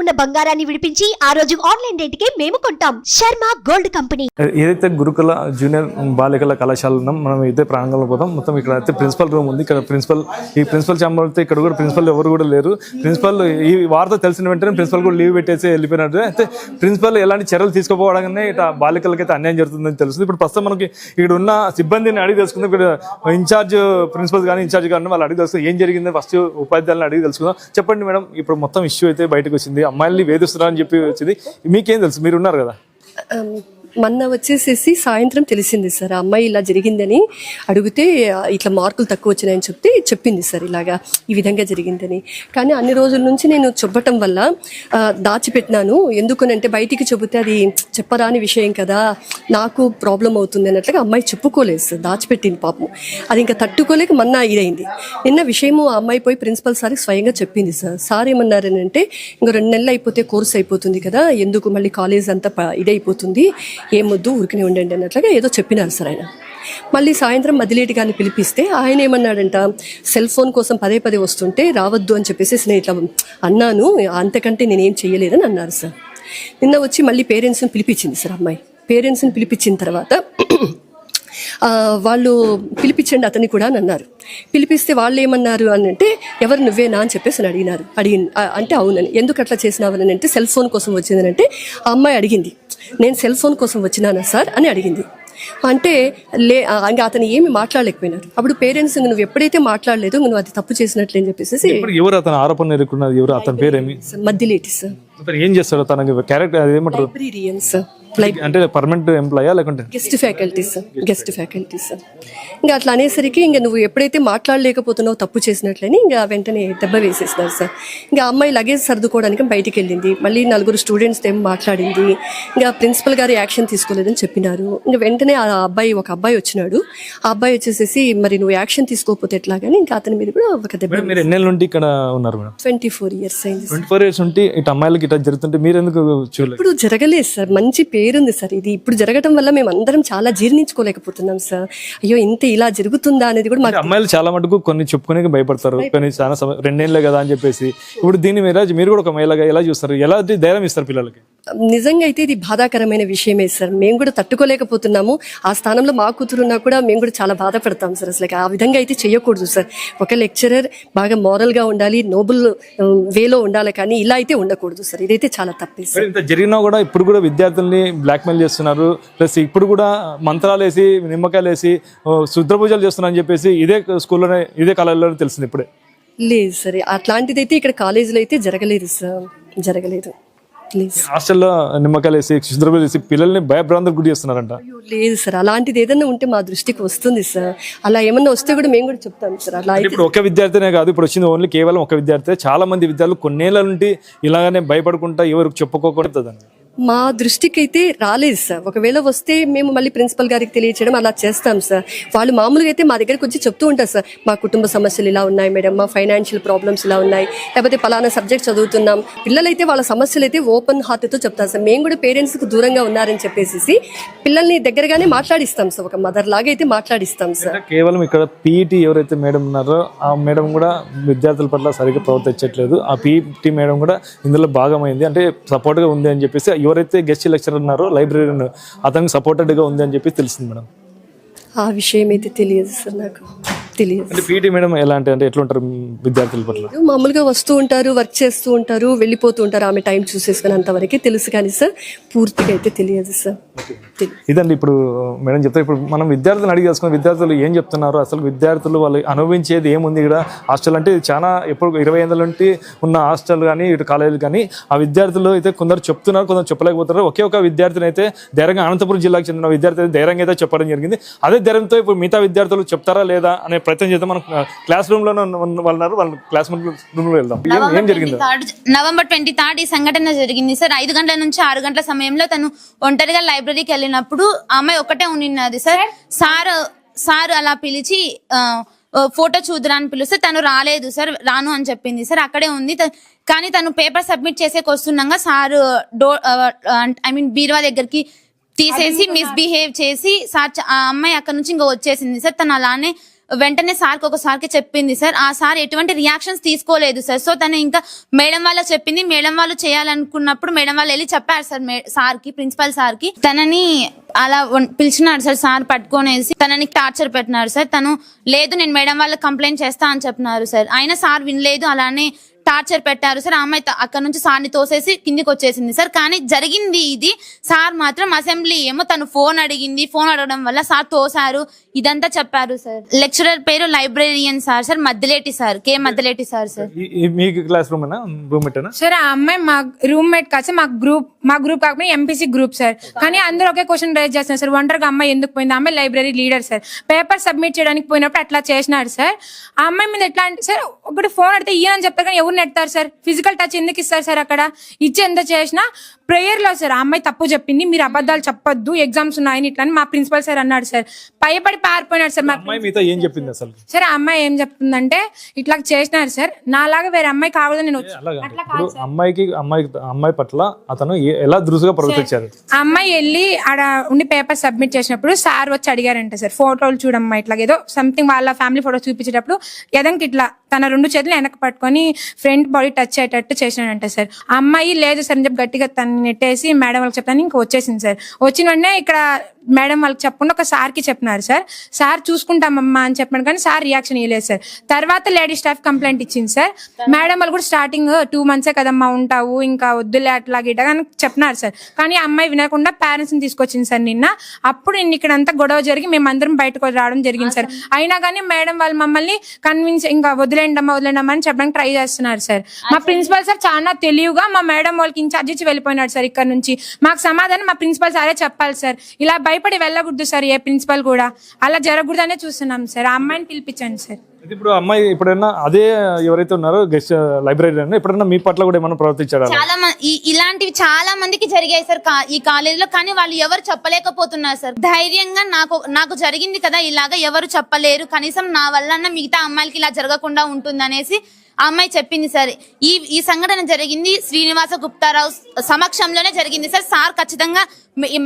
ఉన్న బంగారాన్ని విడిపించి ఆ రోజు ఆన్లైన్ రేటుకే మేము కొంటాం. Sharma gold company. ఏదైతే గురుకుల జూనియర్ బాలికల కళాశాల ఉన్నాం మనం అయితే ప్రాంగణంలో పోతాం. మొత్తం ఇక్కడ అయితే ప్రిన్సిపల్ రూమ్ ఉంది. ఇక్కడ ప్రిన్సిపల్ ఈ ప్రిన్సిపల్ ఛాంబర్ అయితే ఇక్కడ కూడా ప్రిన్సిపల్ ఎవరు కూడా లేరు. ప్రిన్సిపల్ ఈ వార్త తెలిసిన వెంటనే ప్రిన్సిపల్ కూడా లీవ్ పెట్టేసి వెళ్ళిపోయినట్టు అయితే ప్రిన్సిపల్ ఎలాంటి చర్యలు తీసుకోపోవడంగానే ఇట్లా బాలికలకి అయితే అన్యాయం జరుగుతుందని తెలుస్తుంది. ఇప్పుడు ప్రస్తుతం మనకి ఇక్కడ ఉన్న సిబ్బందిని అడిగి తెలుసుకుందాం. ఇక్కడ ఇన్ఛార్జ్ ప్రిన్సిపల్ కానీ ఇన్ఛార్జ్ కానీ వాళ్ళు అడిగి తెలుసుకుందాం. ఏం జరిగింది ఫస్ట్ ఉపాధ్యాయులను అడిగి తెలుసుకుందాం. చెప్పండి మేడం ఇప్పుడు మొత్తం ఇష్యూ అయితే బయటకు వచ్చింది. అమ్మాయిల్ని వేధిస్తున్నారని చెప్పి వచ్చింది. మీకేం తెలుసు? మీరు ఉన్నారు కదా మొన్న వచ్చేసేసి సాయంత్రం తెలిసింది సార్ ఆ అమ్మాయి ఇలా జరిగిందని అడిగితే ఇట్లా మార్కులు తక్కువ వచ్చినాయని చెప్తే చెప్పింది సార్ ఇలాగా ఈ విధంగా జరిగిందని. కానీ అన్ని రోజుల నుంచి నేను చెప్పటం వల్ల దాచిపెట్టినాను. ఎందుకనంటే బయటికి చెబితే అది చెప్పరాని విషయం కదా నాకు ప్రాబ్లం అవుతుంది అన్నట్లుగా అమ్మాయి చెప్పుకోలేదు సార్ దాచిపెట్టింది పాపం. అది ఇంకా తట్టుకోలేక మొన్న ఇదైంది. నిన్న విషయము ఆ అమ్మాయి పోయి ప్రిన్సిపల్ సార్కి స్వయంగా చెప్పింది సార్. సార్ ఏమన్నారని అంటే ఇంకో రెండు నెలలు అయిపోతే కోర్స్ అయిపోతుంది కదా ఎందుకు మళ్ళీ కాలేజ్ అంతా ఇదైపోతుంది. ఏమొద్దు ఊరికనే ఉండండి అన్నట్లుగా ఏదో చెప్పినారు సార్ ఆయన. మళ్ళీ సాయంత్రం మదిలేటి గారిని పిలిపిస్తే ఆయన ఏమన్నాడంట సెల్ ఫోన్ కోసం పదే పదే వస్తుంటే రావద్దు అని చెప్పేసి నేను ఇట్లా అన్నాను అంతకంటే నేనేం చేయలేదని అన్నారు సార్. నిన్న వచ్చి మళ్ళీ పేరెంట్స్ని పిలిపించింది సార్ అమ్మాయి. పేరెంట్స్ని పిలిపించిన తర్వాత వాళ్ళు పిలిపించండి అతని కూడా అని అన్నారు. పిలిపిస్తే వాళ్ళు ఏమన్నారు అని అంటే ఎవరు నువ్వేనా? అని చెప్పేసి అని అడిగినారు. అడిగి అంటే అవునని. ఎందుకు అట్లా చేసినావు? అని అంటే సెల్ ఫోన్ కోసం వచ్చిందని అంటే ఆ అమ్మాయి అడిగింది. నేను సెల్ ఫోన్ కోసం వచ్చినానా సార్ అని అడిగింది. అంటే లే ఇంకా అతను ఏమి మాట్లాడలేకపోయినారు. అప్పుడు పేరెంట్స్ నువ్వు ఎప్పుడైతే మాట్లాడలేదు నువ్వు అది తప్పు చేసినట్లు అని చెప్పేసి ఎవరు అతను ఆరోపణ ఎదుర్కొన్నది ఎవరు అతని పేరేమి? మధ్యలేటి సార్. ఏం చేస్తాడు? తనకి క్యారెక్టర్ అది ఏమంటారు? Librarian sir. లైక్ అంటే పర్మనెంట్ ఎంప్లాయా లేకుంటే? గెస్ట్ ఫ్యాకల్టీస్ గెస్ట్ ఫ్యాకల్టీస్ ఇంకా అట్లా అనేసరికి ఇంకా నువ్వు ఎప్పుడైతే మాట్లాడలేకపోతున్నావు తప్పు చేసినట్లని ఇంకా వెంటనే దెబ్బ వేసేసినారు సార్ ఇంకా అమ్మాయి లగేజ్ సర్దుకోవడానికి బయటికి వెళ్ళింది. మళ్ళీ నలుగురు స్టూడెంట్స్ ఏం మాట్లాడింది. ఇంకా ప్రిన్సిపల్ గారు యాక్షన్ తీసుకోలేదని చెప్పినారు. ఇంకా వెంటనే ఆ అబ్బాయి ఒక అబ్బాయి వచ్చినాడు. ఆ అబ్బాయి వచ్చేసేసి మరి నువ్వు యాక్షన్ తీసుకోకపోతే ఎట్లాగని? ఇంకా అతని మీద కూడా ఒక దెబ్బ మీరు ఎన్నేళ్ళ నుండి ఇక్కడ ఉన్నారు మేడం? ట్వంటీ ఫోర్ ఇయర్స్ అయింది ట్వంటీ ఫోర్ ఇయర్స్ ఉంటే ఇటు అమ్మాయిలకి ఇట్లా జరుగుతుంటే మీరు ఎందుకు చూడలేదు? ఇప్పుడు జరగలేదు సార్ మంచి పేరుంది సార్. ఇది ఇప్పుడు జరగటం వల్ల మేము అందరం చాలా జీర్ణించుకోలేకపోతున్నాం సార్. అయ్యో ఇంత ఇలా జరుగుతుందా అనేది కూడా మాకు అమ్మాయిలు చాలా మటుకు కొన్ని చెప్పుకునే భయపడతారు. కొన్ని చాలా సమయం రెండేళ్ళే కదా అని చెప్పేసి. ఇప్పుడు దీన్ని మీరు మీరు కూడా ఒక మహిళగా ఎలా చూస్తారు? ఎలా ధైర్యం ఇస్తారు పిల్లలకి? నిజంగా అయితే ఇది బాధాకరమైన విషయమే సార్. మేము కూడా తట్టుకోలేకపోతున్నాము. ఆ స్థానంలో మా కూతురున్నా కూడా మేము కూడా చాలా బాధపడతాం సార్. అసలు ఆ విధంగా అయితే చేయకూడదు సార్. ఒక లెక్చరర్ బాగా మోరల్గా ఉండాలి నోబుల్ వేలో ఉండాలి కానీ ఇలా అయితే ఉండకూడదు సార్. ఇదైతే చాలా తప్పే సార్. ఇంత జరిగినా కూడా ఇప్పుడు కూడా విద్యార్థుల్ని బ్లాక్మెయిల్ చేస్తున్నారు. ప్లస్ ఇప్పుడు కూడా మంత్రాలు వేసి నిమ్మకాయలు వేసి ఓ, శుద్ర పూజలు చేస్తున్నారని చెప్పేసి ఇదే స్కూల్లోనే ఇదే కళల్లోనే తెలిసింది ఇప్పుడే. లేదు సరే. అట్లాంటిది అయితే ఇక్కడ కాలేజీలో అయితే జరగలేదు సార్. జరగలేదు. ప్లీజ్ హాస్టల్లో నిమ్మకాయలు వేసి పూజలు వేసి పిల్లల్ని భయభ్రాంతులకు గురి చేస్తున్నారంట. లేదు సార్. అలాంటిది ఏదైనా ఉంటే మా దృష్టికి వస్తుంది సార్. అలా ఏమన్నా వస్తే కూడా మేము కూడా చెప్తాం సార్. అలా అయితే ఇప్పుడు ఒక విద్యార్థినే కాదు ఇప్పుడు వచ్చింది ఓన్లీ కేవలం ఒక విద్యార్థి చాలా మంది విద్యార్థులు కొన్నేళ్ళ నుండి ఇలాగనే భయపడుకుంటా ఎవరికి చెప్పుకోకూడదు మా దృష్టికి అయితే రాలేదు సార్. ఒకవేళ వస్తే మేము మళ్ళీ ప్రిన్సిపల్ గారికి తెలియచేయడం అలా చేస్తాం సార్. వాళ్ళు మామూలుగా అయితే మా దగ్గరికి వచ్చి చెప్తూ ఉంటారు సార్. మా కుటుంబ సమస్యలు ఇలా ఉన్నాయి మేడం. మా ఫైనాన్షియల్ ప్రాబ్లమ్స్ ఇలా ఉన్నాయి. లేకపోతే పలానా సబ్జెక్ట్ చదువుతున్నాం. పిల్లలైతే వాళ్ళ సమస్యలు అయితే ఓపెన్ హార్ట్తో చెప్తారు సార్. మేము కూడా పేరెంట్స్కి దూరంగా ఉన్నారని చెప్పేసి పిల్లల్ని దగ్గరగానే మాట్లాడిస్తాం సార్. ఒక మదర్ లాగా అయితే మాట్లాడిస్తాం సార్. కేవలం ఇక్కడ పీఈటీ ఎవరైతే మేడం ఉన్నారో ఆ మేడం కూడా విద్యార్థుల పట్ల సరిగ్గా ప్రవర్తించట్లేదు. ఆ పీఈటీ మేడం కూడా ఇందులో భాగమైంది. అంటే సపోర్ట్గా ఉంది అని చెప్పేసి ఎవరైతే గెస్ట్ లెక్చరర్ ఉన్నారో లైబ్రరీ అతనికి సపోర్టెడ్గా ఉంది అని చెప్పి తెలిసింది మేడం. ఆ విషయం అయితే తెలియదు సార్ నాకు. తెలియదు అంటే పీఈటీ మేడం ఎలా అంటే అంటే ఎట్లుంటారు విద్యార్థుల పట్ల? మామూలుగా వస్తూ ఉంటారు వర్క్ చేస్తూ ఉంటారు వెళ్ళిపోతూ ఉంటారు ఆమె టైం చూసేసుకునేంత వరకే తెలుసు కానీ సార్ పూర్తిగా అయితే తెలియదు సార్. ఇదండి ఇప్పుడు మేడం చెప్తే ఇప్పుడు మనం విద్యార్థులను అడిగి విద్యార్థులు ఏం చెప్తున్నారు అసలు విద్యార్థులు వాళ్ళు అనుభవించేది ఏముంది ఇక్కడ? హాస్టల్ అంటే ఇది చాలా ఎప్పుడు ఇరవై ఏళ్ళ నుండి ఉన్న హాస్టల్ కానీ ఇటు కాలేజీలు కానీ ఆ విద్యార్థులు అయితే కొందరు చెప్తున్నారు కొందరు చెప్పలేకపోతున్నారు. ఒకే ఒక విద్యార్థిని అయితే ధైర్యంగా అనంతపురం జిల్లాకు చెందిన విద్యార్థి ధైర్యంగా అయితే చెప్పడం జరిగింది. అదే ధైర్యంతో ఇప్పుడు మిగతా విద్యార్థులు చెప్తారా లేదా అనే ప్రయత్నం చేద్దాం మనం క్లాస్ రూమ్లోనే వాళ్ళు ఉన్నారు వాళ్ళ క్లాస్ రూమ్లో వెళ్దాం. ఏం జరిగింది? నవంబర్ ట్వంటీ థర్డ్ ఈ సంఘటన జరిగింది సార్. ఐదు గంటల నుంచి ఆరు గంటల సమయంలో తను ఒంటరిగా లైబ్రరీకి వెళ్ళినప్పుడు ఆ అమ్మాయి ఒకటే ఉన్నది సార్. సార్ సార్ అలా పిలిచి ఫోటో చూద్దురా అని పిలిస్తే తను రాలేదు సార్. రాను అని చెప్పింది సార్. అక్కడే ఉంది. కానీ తను పేపర్ సబ్మిట్ చేసేకి వస్తుండగా సార్ డోర్ ఐ మీన్ బీరువా దగ్గరికి తీసేసి మిస్బిహేవ్ చేసి సార్ ఆ అమ్మాయి అక్కడ నుంచి ఇంకా వచ్చేసింది సార్. తను అలానే వెంటనే సార్కి ఒకసారికి చెప్పింది సార్ ఆ సార్ ఎటువంటి రియాక్షన్స్ తీసుకోలేదు సార్. సో తను ఇంకా మేడం వాళ్ళ చెప్పింది మేడం వాళ్ళు చేయాలనుకున్నప్పుడు మేడం వాళ్ళు వెళ్ళి చెప్పారు సార్ సార్కి ప్రిన్సిపల్ సార్కి. తనని అలా పిలిచినాడు సార్ సార్ పట్టుకొనేసి తనని టార్చర్ పెట్టినారు సార్. తను లేదు నేను మేడం వాళ్ళకి కంప్లైంట్ చేస్తా అని చెప్పినారు సార్. అయినా సార్ వినలేదు అలానే టార్చర్ పెట్టారు సార్. ఆమె అమ్మాయి అక్కడ నుంచి సార్ని తోసేసి కిందికి వచ్చేసింది సార్. కానీ జరిగింది ఇది సార్ మాత్రం అసెంబ్లీ ఏమో తను ఫోన్ అడిగింది ఫోన్ అడగడం వల్ల సార్ తోసారు ఇదంతా చెప్పారు సార్. లెక్చరర్ పేరు librarian sir. Sir Maddaleti sir K. Maddaleti sir sir. ఈ- ఈ మీ క్లాస్ రూమ్ రూమ్మేట్ సార్ ఆ అమ్మాయి మా రూమ్మేట్ కాదు సార్ మా గ్రూప్ మా గ్రూప్ కాకపోతే ఎంపీసీ గ్రూప్ సార్. కానీ అందరూ ఒకే క్వశ్చన్ రైజ్ చేస్తున్నారు సార్. ఒంటరిగా అమ్మాయి ఎందుకు పోయింది? అమ్మాయి library leader sir. Paper submit చేయడానికి పోయినప్పుడు అట్లా చేసినాడు సార్. ఆ అమ్మాయి మీద ఎట్లా అంటే సార్ ఒకటి ఫోన్ అడితే ఇయ్యని చెప్తారు కానీ ఎవరు నెడతారు సార్? ఫిజికల్ టచ్ ఎందుకు ఇస్తారు సార్ అక్కడ? ఇచ్చి ఎంత చేసినా ప్రేయర్లో సార్ ఆ అమ్మాయి తప్పు చెప్పింది. మీరు అబద్ధాలు చెప్పొద్దు. ఎగ్జామ్స్ ఉన్నాయని ఇట్లా అని మా ప్రిన్సిపల్ సార్ అన్నాడు సార్. భయపడి పారిపోయినాడు సార్ అమ్మాయి మీతో ఏం చెప్పింది అసలు? సార్ ఆ అమ్మాయి ఏం చెప్తుందంటే ఇట్లా చేసినారు సార్. నాలాగా వేరే అమ్మాయి కావాలని నేను వచ్చి అలాగా. ఇప్పుడు అమ్మాయికి అమ్మాయి అమ్మాయి పట్ల అతను ఏ- ఎలా దురుసుగా ప్రవర్తించారు? ఆ అమ్మాయి వెళ్ళి ఆడ ఉండి పేపర్ సబ్మిట్ చేసినప్పుడు సార్ వచ్చి అడిగారంట సార్ ఫోటోలు చూడమ్మా ఇట్లా ఏదో సంథింగ్ వాళ్ళ ఫ్యామిలీ ఫోటో చూపించేటప్పుడు ఎదంకి ఇట్లా తన రెండు చేతులు వెనక పట్టుకొని ఫ్రంట్ బాడీ టచ్ అయ్యేటట్టు చేసినాడంట సార్. ఆ అమ్మాయి లేదు సార్ అని చెప్పి గట్టిగా తను నెట్టేసి మేడం వాళ్ళకి చెప్తాను ఇంకా వచ్చేసింది సార్. వచ్చిన వెంటనే ఇక్కడ మేడం వాళ్ళకి చెప్పకుండా ఒక సార్కి చెప్పినారు సార్. సార్ చూసుకుంటామమ్మా అని చెప్పాను కానీ సార్ రియాక్షన్ ఇవ్వలేదు సార్. తర్వాత లేడీ స్టాఫ్ కంప్లైంట్ ఇచ్చింది సార్. మేడం వాళ్ళు కూడా స్టార్టింగ్ టూ మంత్సే కదమ్మా ఉంటావు ఇంకా వద్దులే అట్లా గిట్ట అని చెప్పినారు సార్. కానీ ఆ అమ్మాయి వినకుండా పేరెంట్స్ని తీసుకొచ్చింది సార్ నిన్న. అప్పుడు నేను ఇక్కడ అంతా గొడవ జరిగి మేమందరం బయటకు రావడం జరిగింది సార్. అయినా కానీ మేడం వాళ్ళు మమ్మల్ని కన్విన్స్ ఇంకా వదిలేండమ్మా వదిలేండమ్మా అని చెప్పడానికి ట్రై చేస్తున్నారు సార్. మా ప్రిన్సిపల్ సార్ చాలా తెలివిగా మా మేడం వాళ్ళకి ఇన్ఛార్జ్ ఇచ్చి వెళ్ళిపోయినాడు సార్ ఇక్కడ నుంచి. మాకు సమాధానం మా ప్రిన్సిపల్ సారే చెప్పాలి సార్. ఇలా భయపడి వెళ్ళకూడదు సార్ ఏ ప్రిన్సిపల్ కూడా. అలా జరగకూడదనే చూస్తున్నాం సార్. ఆ అమ్మాయిని పిలిపించండి సార్. ఇప్పుడు అమ్మాయి ఎప్పుడైనా అదే ఎవరైతే ఉన్నారో గెస్ట్ లైబ్రరీ ఎప్పుడైనా మీ పట్ల కూడా ఏమైనా ప్రవర్తించారా? చాలా మంది ఇలాంటివి చాలా మందికి జరిగాయి సార్ కా- ఈ కాలేజీలో కానీ వాళ్ళు ఎవరు చెప్పలేకపోతున్నారు సార్. ధైర్యంగా నాకు నాకు జరిగింది కదా ఇలాగా ఎవరు చెప్పలేరు. కనీసం నా వల్ల మిగతా అమ్మాయిలకి ఇలా జరగకుండా ఉంటుందనేసి ఆ అమ్మాయి చెప్పింది సార్ ఈ ఈ సంఘటన జరిగింది శ్రీనివాస గుప్తారావు సమక్షంలోనే జరిగింది సార్. సార్ ఖచ్చితంగా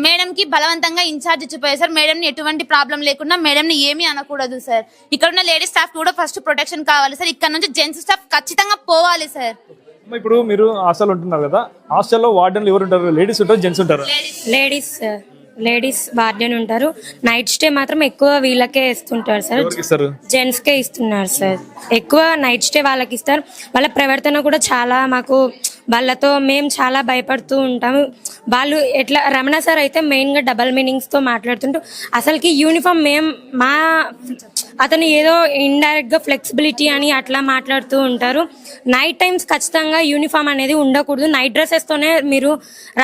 మేడం కి బలవంతంగా ఇన్ఛార్జ్ ఇచ్చిపోయారు సార్. మేడం ని ఎటువంటి ప్రాబ్లం లేకుండా మేడం ని ఏమీ అనకూడదు సార్. ఇక్కడ ఉన్న లేడీస్ స్టాఫ్ కూడా ఫస్ట్ ప్రొటెక్షన్ కావాలి సార్. ఇక్కడ నుంచి జెంట్స్ స్టాఫ్ ఖచ్చితంగా పోవాలి సార్. అమ్మ, ఇప్పుడు మీరు హాస్టల్ ఉంటున్నారు కదా. హాస్టల్లో వార్డెన్లు ఎవరు ఉంటారు లేడీస్ ఉంటారు? జెంట్స్ ఉంటారు? Ladies sir. లేడీస్ వార్డెన్ ఉంటారు. నైట్ స్టే మాత్రం ఎక్కువ వీళ్ళకే ఇస్తుంటారు సార్. జెంట్స్ కే ఇస్తున్నారు సార్. ఎక్కువ నైట్ స్టే వాళ్ళకి ఇస్తారు. వాళ్ళ ప్రవర్తన కూడా చాలా మాకు వాళ్ళతో మేము చాలా భయపడుతూ ఉంటాము. వాళ్ళు ఎట్లా రమణ సార్ అయితే మెయిన్గా డబల్ మీనింగ్స్తో మాట్లాడుతుంటూ అసలుకి యూనిఫామ్ మేం మా అతను ఏదో ఇండైరెక్ట్గా ఫ్లెక్సిబిలిటీ అని అట్లా మాట్లాడుతూ ఉంటారు. నైట్ టైమ్స్ ఖచ్చితంగా యూనిఫామ్ అనేది ఉండకూడదు. నైట్ డ్రెస్సెస్తోనే మీరు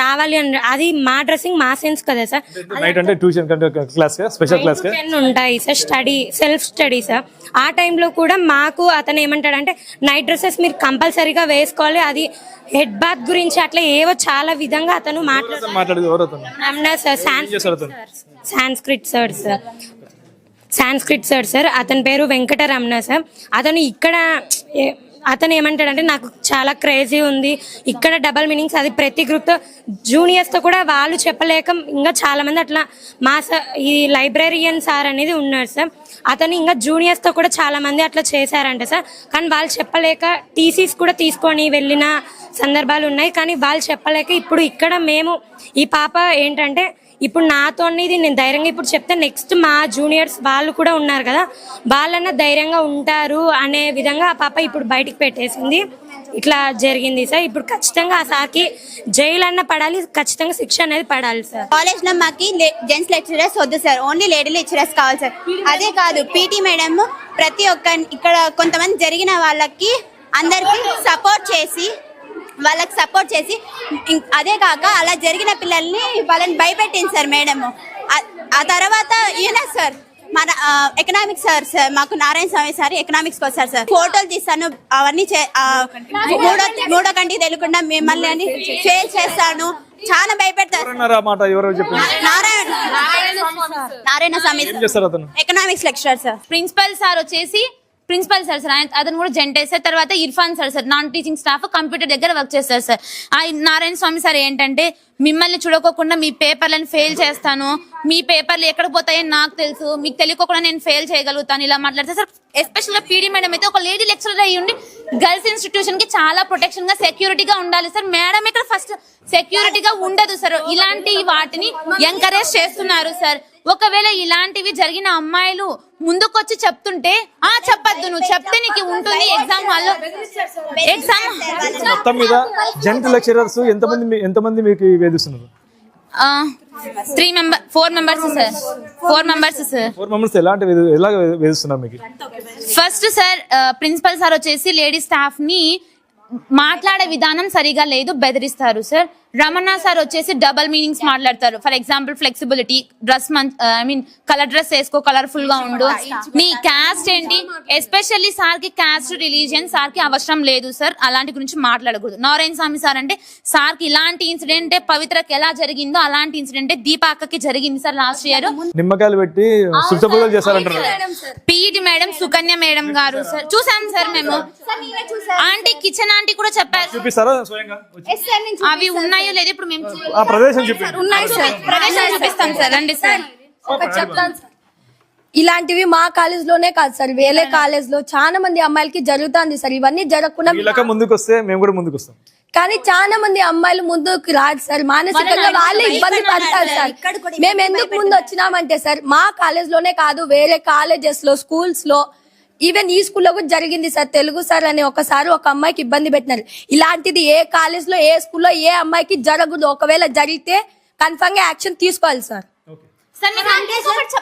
రావాలి అని అది మా డ్రెస్సింగ్ మా సెన్స్ కదా సార్. నైట్ అంటే ట్యూషన్ కంటే క్లాస్ స్పెషల్ క్లాస్ టెన్ ఉంటాయి sir study self study sir. ఆ టైంలో కూడా మాకు అతను ఏమంటాడంటే నైట్ డ్రెస్సెస్ మీరు కంపల్సరీగా వేసుకోవాలి. అది హెడ్ బాత్ గురించి అట్లా ఏవో చాలా విధంగా అతను Ramana sir Sanskrit sir sir. Sanskrit sir sir అతని పేరు వెంకటరమణ సార్. అతను ఇక్కడ ఏ- అతను ఏమంటాడంటే నాకు చాలా క్రేజీ ఉంది. ఇక్కడ డబల్ మీనింగ్స్ అది ప్రతి గ్రూప్తో జూనియర్స్తో కూడా వాళ్ళు చెప్పలేక ఇంకా చాలామంది అట్లా మా సార్ ఈ లైబ్రరీయన్ సార్ అనేది ఉన్నారు సార్. అతను ఇంకా జూనియర్స్తో కూడా చాలా మంది అట్లా చేశారంట సార్. కానీ వాళ్ళు చెప్పలేక టీసీస్ కూడా తీసుకొని వెళ్ళిన సందర్భాలు ఉన్నాయి. కానీ వాళ్ళు చెప్పలేక ఇప్పుడు ఇక్కడ మేము ఈ పాప ఏంటంటే ఇప్పుడు నాతో ఇది నేను ధైర్యంగా ఇప్పుడు చెప్తే నెక్స్ట్ మా జూనియర్స్ వాళ్ళు కూడా ఉన్నారు కదా. వాళ్ళన్న ధైర్యంగా ఉంటారు అనే విధంగా ఆ పాప ఇప్పుడు బయటికి పెట్టేసింది. ఇట్లా జరిగింది సార్. ఇప్పుడు ఖచ్చితంగా ఆ సార్కి జైలు అన్న పడాలి ఖచ్చితంగా శిక్ష అనేది పడాలి సార్. కాలేజ్లో మాకి జెంట్స్ లెక్చరర్స్ వద్దు సార్. ఓన్లీ లేడీ లెక్చరర్స్ కావాలి సార్. అదే కాదు పీటీ మేడం ప్రతి ఒక్క ఇక్కడ కొంతమంది జరిగిన వాళ్ళకి అందరికి సపోర్ట్ చేసి వాళ్ళకి సపోర్ట్ చేసి అదే కాక అలా జరిగిన పిల్లల్ని వాళ్ళని భయపెట్టింది సార్ మేడం ఆ తర్వాత ఈయన సార్. మన ఎకనామిక్స్ సార్ సార్ మాకు నారాయణ స్వామి సార్ ఎకనామిక్స్ వచ్చారు సార్ ఫోటోలు తీస్తాను అవన్నీ మూడో మూడో కంటికి తెలియకుండా మిమ్మల్ని అని ఫేల్ చేస్తాను. చాలా భయపెడతారు. ఎవరన్నారు ఆ మాట? ఎవరో చెప్పారు Narayana Narayana Swamy economics lecturer sir. Principal sir వచ్చేసి ప్రిన్సిపల్ సార్ సార్ ఆయన- అతను కూడా జెంటే సార్. తర్వాత Irfan sir sir non teaching staff computer దగ్గర వర్క్ చేస్తారు సార్. ఆ నారాయణ స్వామి సార్ ఏంటంటే మిమ్మల్ని చూడకోకుండా మీ పేపర్లను ఫెయిల్ చేస్తాను. మీ పేపర్లు ఎక్కడ పోతాయని నాకు తెలుసు. మీకు తెలియకోకుండా నేను ఫెయిల్ చేయగలుగుతాను. ఇలా మాట్లాడితే సార్ ఎస్పెషల్గా పీడీ మేడం అయితే ఒక లేడీ లెక్చరర్ అయ్యి ఉండి గర్ల్స్ ఇన్స్టిట్యూషన్కి చాలా ప్రొటెక్షన్గా సెక్యూరిటీగా ఉండాలి సార్. మేడం ఇక్కడ ఫస్ట్ సెక్యూరిటీగా ఉండదు సార్. ఇలాంటి వాటిని ఎంకరేజ్ చేస్తున్నారు సార్. ఒకవేళ ఇలాంటివి జరిగిన అమ్మాయిలు ముందుకొచ్చి చెప్తుంటే ఆ చెప్పొద్దు నువ్వు చెప్తే నీకు ఉంటుంది ఎగ్జామ్ హాల్లో. ఎగ్జామ్ మొత్తం మీద జెంట్ లెక్చరర్స్ ఎంతమంది ఎంతమంది మీకు వేధిస్తున్నారు? Three member four members sir. Four members sir. Four members ఎలాంటి ఎలా వేధిస్తున్నారు మీకు? ఫస్ట్ సార్ ప్రిన్సిపల్ సార్ వచ్చేసి లేడీ స్టాఫ్ని మాట్లాడే విధానం సరిగా లేదు బెదిరిస్తారు సార్. రమణ సార్ వచ్చేసి డబల్ మీనింగ్స్ మాట్లాడతారు. For example flexibility dress I mean colour dress వేసుకో కలర్ఫుల్గా ఉండు. నీ క్యాస్ట్ ఏంటి? ఎస్పెషల్లీ సార్కి క్యాస్ట్ రిలీజియన్ సార్కి అవసరం లేదు సార్. అలాంటి గురించి మాట్లాడకూడదు. నారాయణ స్వామి సార్ అంటే సార్కి ఇలాంటి ఇన్సిడెంట్ పవిత్రకి ఎలా జరిగిందో అలాంటి ఇన్సిడెంట్ దీపాకకి జరిగింది సార్ లాస్ట్ ఇయర్ నిమ్మకాయలు పెట్టి పీఈటి మేడం సుకన్య మేడం గారు సార్. చూసాం సార్ మేము. ఆంటీ కిచెన్ ఆంటీ కూడా చెప్పారు. చూపిస్తారా స్వయంగా? వచ్చి? అవి ఉన్నాయో లేదో ఇప్పుడు మేము చూ- ఆ ప్రదేశం చూపించండి ఉన్నాయి సార్. ప్రదేశం చూపిస్తాం సార్ రండి సార్. ఒకటి చెప్తాను సార్. ఇలాంటివి మా కాలేజ్లోనే కాదు సార్ వేరే కాలేజ్లో చాలా మంది అమ్మాయిలకి జరుగుతుంది సార్. ఇవన్నీ జరగకుండా ముందుకు వస్తే మేము కూడా ముందుకు వస్తాం కానీ చాలా మంది అమ్మాయిలు ముందుకు రాదు సార్. మానసికంగా వాళ్ళే ఇబ్బంది పడతారు సార్. మేము ఎందుకు ముందు వచ్చినామంటే సార్ మా కాలేజ్లోనే కాదు వేరే కాలేజెస్లో స్కూల్స్లో ఈవెన్ ఈ స్కూల్లో కూడా జరిగింది సార్. తెలుగు సార్ అని ఒకసారి ఒక అమ్మాయికి ఇబ్బంది పెట్టినారు. ఇలాంటిది ఏ కాలేజ్లో ఏ స్కూల్లో ఏ అమ్మాయికి జరగదు. ఒకవేళ జరిగితే కన్ఫామ్గా యాక్షన్ తీసుకోవాలి సార్.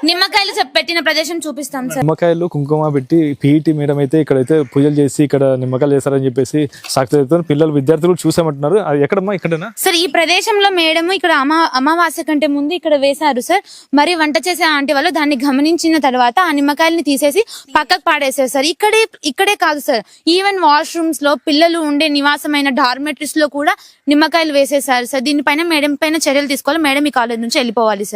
నిమ్మకాయలు పెట్టిన ప్రదేశం చూపిస్తాం సార్. నిమ్మకాయలు కుంకుమ పెట్టి పీఈటీ మేడం అయితే ఇక్కడైతే పూజలు చేసి ఇక్కడ నిమ్మకాయలు చేస్తారని చెప్పేసి సాక్షి. పిల్లలు విద్యార్థులు చూసామంటున్నారు. అది ఎక్కడమ్మా? ఇక్కడనా? సార్ ఈ ప్రదేశంలో మేడం ఇక్కడ అమా అమావాస్య కంటే ముందు ఇక్కడ వేశారు సార్. మరి వంట చేసే ఆంటీ వాళ్ళు దాన్ని గమనించిన తర్వాత ఆ నిమ్మకాయల్ని తీసేసి పక్కకు పాడేశారు సార్. ఇక్కడే ఇక్కడే కాదు సార్. ఈవెన్ వాష్రూమ్స్లో పిల్లలు ఉండే నివాసమైన డార్మెటరీస్లో కూడా నిమ్మకాయలు వేసేసారు సార్. దీనిపైన మేడం పైన చర్యలు తీసుకోవాలి. మేడం ఈ కాలేజ్ నుంచి వెళ్ళిపోవాలి సార్.